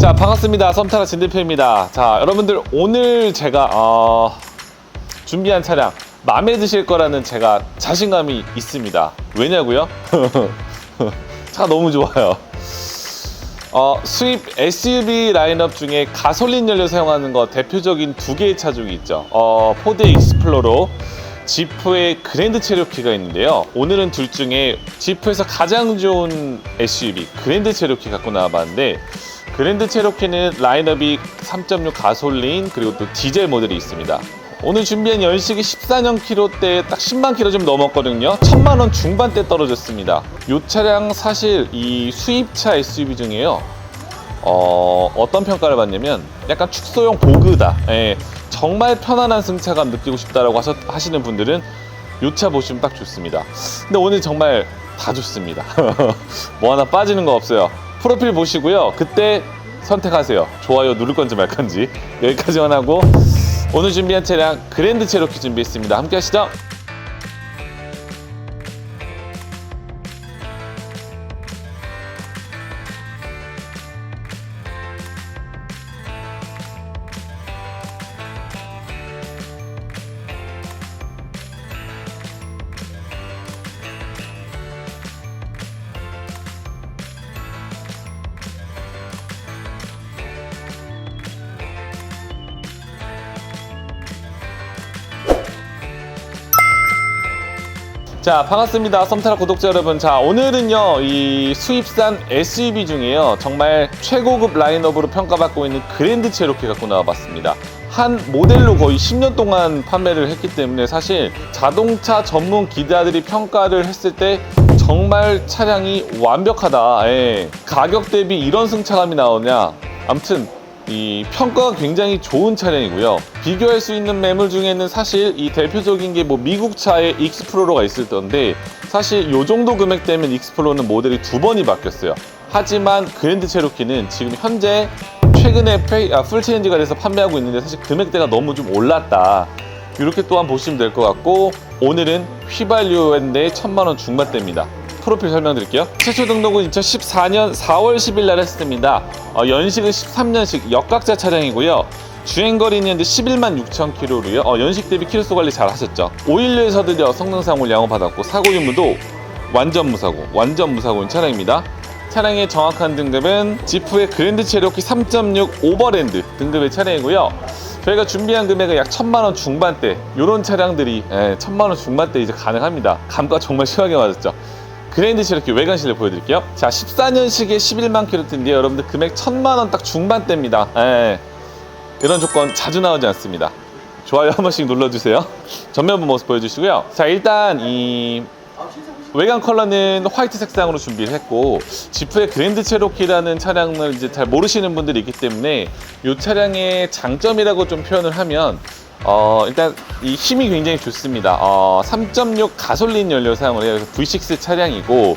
자 반갑습니다. 썸타라 진대표입니다. 자 여러분들 오늘 제가 어, 준비한 차량 마음에 드실 거라는 제가 자신감이 있습니다. 왜냐고요? 차가 너무 좋아요. 어, 수입 SUV 라인업 중에 가솔린 연료 사용하는 거 대표적인 두 개의 차 중에 있죠. 어, 포드 익스플로러 지프의 그랜드 체로키가 있는데요. 오늘은 둘 중에 지프에서 가장 좋은 SUV 그랜드 체로키 갖고 나와봤는데 그랜드 체로키는 라인업이 3.6 가솔린 그리고 또 디젤 모델이 있습니다. 오늘 준비한 연식이 14년 키로대 딱 10만 키로 좀 넘었거든요. 1000만 원 중반대 떨어졌습니다. 이 차량 사실 이 수입차 SUV 중에요. 어, 어떤 평가를 받냐면 약간 축소용 보그다. 예, 정말 편안한 승차감 느끼고 싶다라고 하셔, 하시는 분들은 이 차 보시면 딱 좋습니다. 근데 오늘 정말 다 좋습니다. 뭐 하나 빠지는 거 없어요. 프로필 보시고요. 그때 선택하세요. 좋아요 누를 건지 말 건지. 여기까지만 하고 오늘 준비한 차량 그랜드 체로키 준비했습니다. 함께 하시죠. 자 반갑습니다. 썸타라 구독자 여러분. 자 오늘은요 이 수입산 SUV 중에요 정말 최고급 라인업으로 평가받고 있는 그랜드 체로키 갖고 나와봤습니다. 한 모델로 거의 10년 동안 판매를 했기 때문에 사실 자동차 전문 기자들이 평가를 했을 때 정말 차량이 완벽하다. 예. 가격 대비 이런 승차감이 나오냐. 아무튼 이 평가가 굉장히 좋은 차량이고요. 비교할 수 있는 매물 중에는 사실 이 대표적인 게 뭐 미국 차에 익스플로러가 있을 건데 사실 요 정도 금액대면 익스플로러는 모델이 두 번이 바뀌었어요. 하지만 그랜드 체로키는 지금 현재 최근에 페이, 아, 풀 체인지가 돼서 판매하고 있는데 사실 금액대가 너무 좀 올랐다. 이렇게 또한 보시면 될 것 같고 오늘은 휘발유인데 천만 원 중반대입니다. 프로필 설명드릴게요. 최초 등록은 2014년 4월 10일 날 했습니다. 어, 연식은 13년식 역각자 차량이고요. 주행거리는 현재 11만 6천 킬로로요. 어, 연식 대비 키로수 관리 잘 하셨죠. 오일류에서 드디어 성능상을 양호받았고 사고 유무도 완전 무사고, 완전 무사고인 차량입니다. 차량의 정확한 등급은 지프의 그랜드 체로키 3.6 오버랜드 등급의 차량이고요. 저희가 준비한 금액은 약 천만 원 중반대 이런 차량들이 예, 천만 원 중반대 이제 가능합니다. 감가 정말 심하게 맞았죠. 그랜드 체로키 외관 실내 보여드릴게요. 자, 14년식의 11만 킬로대인데 여러분들 금액 1000만 원 딱 중반대입니다. 예. 이런 조건 자주 나오지 않습니다. 좋아요 한 번씩 눌러주세요. 전면부 모습 보여주시고요. 자, 일단 이 외관 컬러는 화이트 색상으로 준비를 했고 지프의 그랜드 체로키라는 차량을 이제 잘 모르시는 분들이 있기 때문에 이 차량의 장점이라고 좀 표현을 하면 어, 일단 이 힘이 굉장히 좋습니다. 어, 3.6 가솔린 연료 사용을 해요. 그래서 V6 차량이고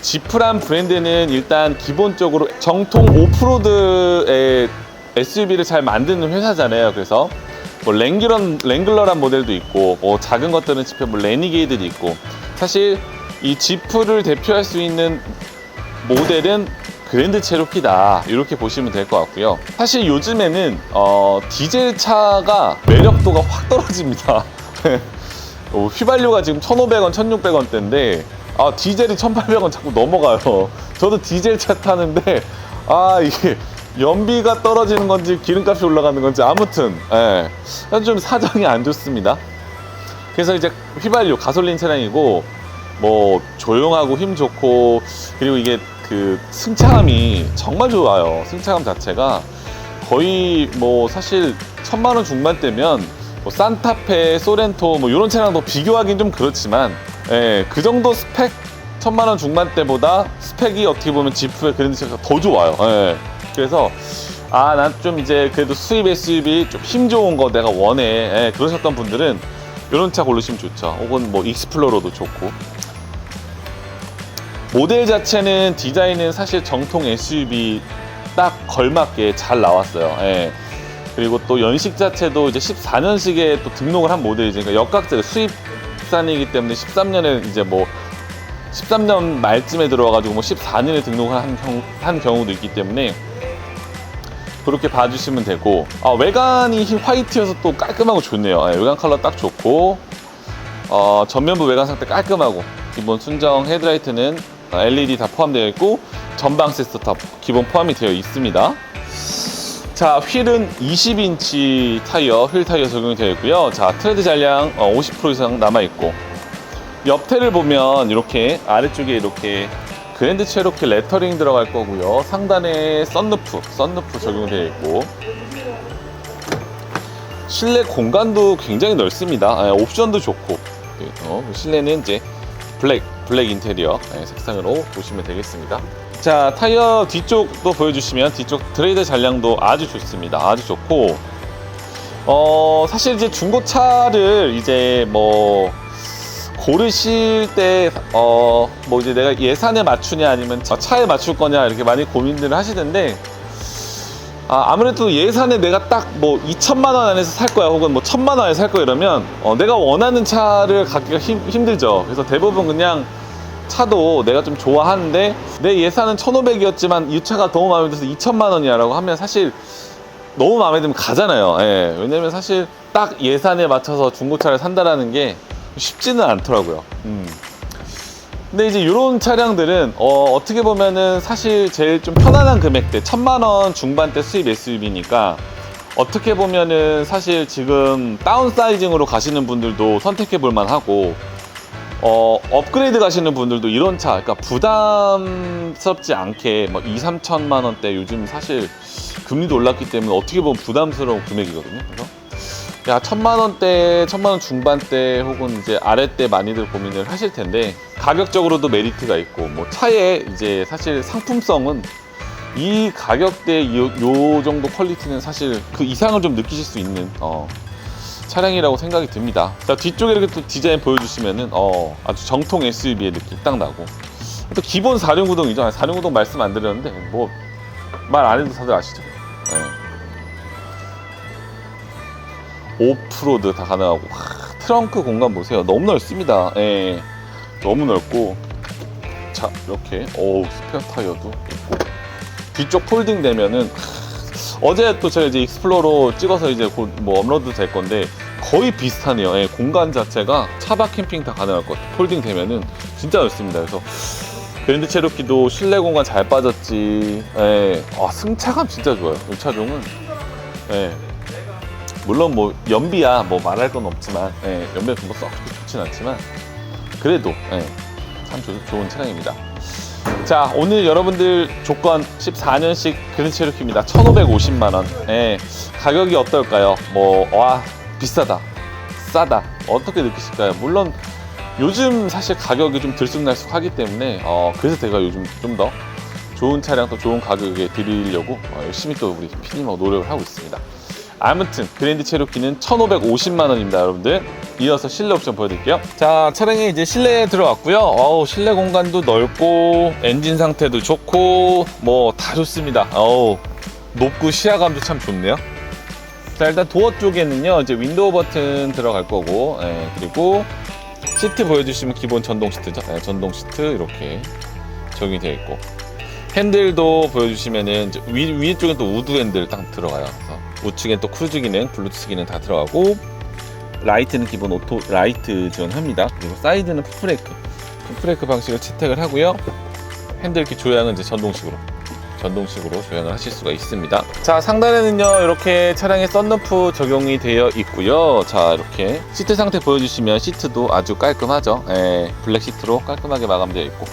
지프란 브랜드는 일단 기본적으로 정통 오프로드의 SUV를 잘 만드는 회사잖아요. 그래서 뭐 랭글런, 랭글러란 모델도 있고 뭐 작은 것들은 지프 뭐 레니게이드도 있고 사실 이 지프를 대표할 수 있는 모델은 그랜드 체로키다. 이렇게 보시면 될 것 같고요. 사실 요즘에는 어, 디젤 차가 매력도가 확 떨어집니다. 어, 휘발유가 지금 1,500원, 1,600원대인데 아, 디젤이 1,800원 자꾸 넘어가요. 저도 디젤 차 타는데 아 이게 연비가 떨어지는 건지 기름값이 올라가는 건지 아무튼 예, 좀 사정이 안 좋습니다. 그래서 이제 휘발유 가솔린 차량이고 뭐 조용하고 힘 좋고 그리고 이게 그 승차감이 정말 좋아요. 승차감 자체가 거의 뭐 사실 천만 원 중반대면 뭐 산타페, 소렌토 뭐 이런 차량도 비교하기는 좀 그렇지만 예, 그 정도 스펙 천만 원 중반대보다 스펙이 어떻게 보면 지프의 그랜드체가 더 좋아요. 예. 그래서 아 난 좀 이제 그래도 수입 SUV 좀 힘 좋은 거 내가 원해 예, 그러셨던 분들은 이런 차 고르시면 좋죠. 혹은 뭐 익스플로러도 좋고 모델 자체는 디자인은 사실 정통 SUV 딱 걸맞게 잘 나왔어요. 예. 그리고 또 연식 자체도 이제 14년식에 또 등록을 한 모델이지. 그러니까 역각제 수입산이기 때문에 13년에 이제 뭐 13년 말쯤에 들어와가지고 뭐 14년에 등록을 한, 경, 한 경우도 있기 때문에 그렇게 봐주시면 되고 아, 외관이 흰 화이트여서 또 깔끔하고 좋네요. 예, 외관 컬러 딱 좋고 어, 전면부 외관 상태 깔끔하고 기본 순정 헤드라이트는 어, LED 다 포함되어 있고 전방 센서 다 기본 포함이 되어 있습니다. 자, 휠은 20인치 타이어, 휠 타이어 적용이 되어 있고요. 자, 트레드 잔량 어, 50% 이상 남아 있고 옆태를 보면 이렇게 아래쪽에 이렇게 그랜드 체로키 레터링 들어갈 거고요. 상단에 썬루프, 썬루프 적용되어 있고 실내 공간도 굉장히 넓습니다. 아, 옵션도 좋고 어, 실내는 이제 블랙 블랙 인테리어 네, 색상으로 보시면 되겠습니다. 자 타이어 뒤쪽도 보여주시면 뒤쪽 드레이드 잔량도 아주 좋습니다. 아주 좋고 어 사실 이제 중고차를 이제 뭐 고르실 때, 어, 뭐 이제 내가 예산에 맞추냐 아니면 차에 맞출 거냐 이렇게 많이 고민들을 하시는데, 아, 아무래도 예산에 내가 딱 뭐 2천만 원 안에서 살 거야 혹은 뭐 천만 원 안에서 살 거야 이러면, 어, 내가 원하는 차를 갖기가 힘, 힘들죠. 그래서 대부분 그냥 차도 내가 좀 좋아하는데, 내 예산은 1,500이었지만 이 차가 너무 마음에 들어서 2천만 원이야라고 하면 사실 너무 마음에 들면 가잖아요. 예. 왜냐면 사실 딱 예산에 맞춰서 중고차를 산다라는 게 쉽지는 않더라고요. 음. 근데 이제 이런 차량들은 어, 떻게 보면은 사실 제일 좀 편안한 금액대 천만 원 중반대 수입 SUV니까 어떻게 보면은 사실 지금 다운 사이징으로 가시는 분들도 선택해 볼 만하고 어, 업그레이드 가시는 분들도 이런 차, 그러니까 부담스럽지 않게 뭐 2, 3천만 원대 요즘 사실 금리도 올랐기 때문에 어떻게 보면 부담스러운 금액이거든요. 그래서 야 천만 원대, 천만 원 중반대 혹은 이제 아래대 많이들 고민을 하실 텐데 가격적으로도 메리트가 있고 뭐 차의 이제 사실 상품성은 이 가격대 요, 요 정도 퀄리티는 사실 그 이상을 좀 느끼실 수 있는 어, 차량이라고 생각이 듭니다. 자 뒤쪽에 이렇게 또 디자인 보여주시면은 어, 아주 정통 SUV의 느낌 딱 나고 또 기본 4륜구동이죠. 4륜구동 말씀 안 드렸는데 뭐 말 안 해도 다들 아시죠. 네. 오프로드 다 가능하고 하, 트렁크 공간 보세요 너무 넓습니다 예, 너무 넓고 자 이렇게 오 스페어 타이어도 있고 뒤쪽 폴딩 되면은 하, 어제 또 제가 이제 익스플로러 찍어서 이제 곧 뭐 업로드 될 건데 거의 비슷하네요 예, 공간 자체가 차박 캠핑 다 가능할 것 같아요 폴딩 되면은 진짜 넓습니다 그래서 그랜드 체로키도 실내 공간 잘 빠졌지 예, 아, 승차감 진짜 좋아요 이 차종은 예, 물론 뭐 연비야 뭐 말할 건 없지만 예, 연비가 뭐썩 좋진 않지만 그래도 예, 참 조- 좋은 차량입니다. 자 오늘 여러분들 조건 14년식 그랜드 체로키입니다. 1,550만 원. 예, 가격이 어떨까요? 뭐 와 비싸다, 싸다 어떻게 느끼실까요? 물론 요즘 사실 가격이 좀 들쑥날쑥하기 때문에 어, 그래서 제가 요즘 좀 더 좋은 차량 또 좋은 가격에 드리려고 어, 열심히 또 우리 피님하고 노력을 하고 있습니다. 아무튼 그랜드 체로키는 1,550만 원입니다, 여러분들. 이어서 실내 옵션 보여드릴게요. 자, 차량에 이제 실내에 들어왔고요. 어우, 실내 공간도 넓고 엔진 상태도 좋고 뭐 다 좋습니다. 어우, 높고 시야감도 참 좋네요. 자, 일단 도어 쪽에는요, 이제 윈도우 버튼 들어갈 거고, 예, 그리고 시트 보여주시면 기본 전동 시트죠. 예, 전동 시트 이렇게 적용이 되어 있고. 핸들도 보여주시면은 위, 위쪽엔 또 우드 핸들 딱 들어가요. 그래서 우측엔 또 크루즈 기능, 블루투스 기능 다 들어가고 라이트는 기본 오토 라이트 지원합니다. 그리고 사이드는 풋브레이크, 풋브레이크 방식을 채택을 하고요. 핸들 이렇게 조향은 이제 전동식으로 전동식으로 조향을 하실 수가 있습니다. 자 상단에는요 이렇게 차량에 썬루프 적용이 되어 있고요. 자 이렇게 시트 상태 보여주시면 시트도 아주 깔끔하죠. 예, 블랙 시트로 깔끔하게 마감되어 있고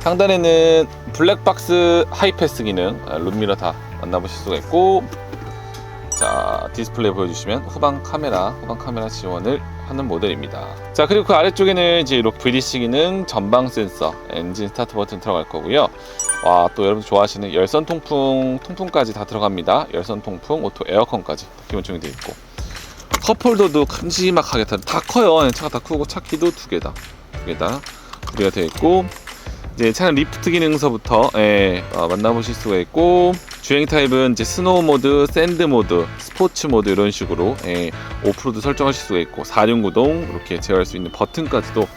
상단에는 블랙박스 하이패스 기능 아, 룸미러 다 만나보실 수가 있고 자 디스플레이 보여주시면 후방 카메라 후방 카메라 지원을 하는 모델입니다. 자 그리고 그 아래쪽에는 이제 이렇게 VDC 기능 전방 센서 엔진 스타트 버튼 들어갈 거고요. 와 또 여러분 좋아하시는 열선 통풍 통풍까지 다 들어갑니다. 열선 통풍 오토 에어컨까지 기본적으로 되어 있고. 컵홀더도 큼지막하게 다, 다 커요. 차가 다 크고 차 키도 두 개다 두 개다 구비가 되어 있고. 이제 차량 리프트 기능서부터 예, 어, 만나보실 수가 있고 주행 타입은 이제 스노우 모드, 샌드 모드, 스포츠 모드 이런 식으로 예, 오프로드 설정하실 수가 있고 4륜 구동 이렇게 제어할 수 있는 버튼까지도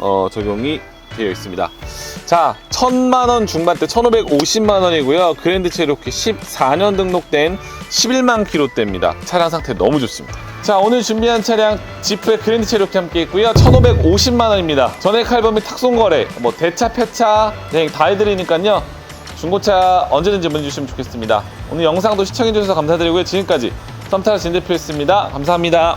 어, 적용이 되어 있습니다. 자, 1000만 원 중반대 1550만 원이고요. 그랜드 체로키 14년 등록된 11만 킬로대입니다. 차량 상태 너무 좋습니다. 자, 오늘 준비한 차량 지프의 그랜드 체로키 함께 있고요. 1550만 원입니다. 전액 할부 및 탁송 거래, 뭐 대차, 폐차 네, 다 해드리니까요. 중고차 언제든지 문의 주시면 좋겠습니다. 오늘 영상도 시청해주셔서 감사드리고요. 지금까지 썸타라 진대표였습니다. 감사합니다.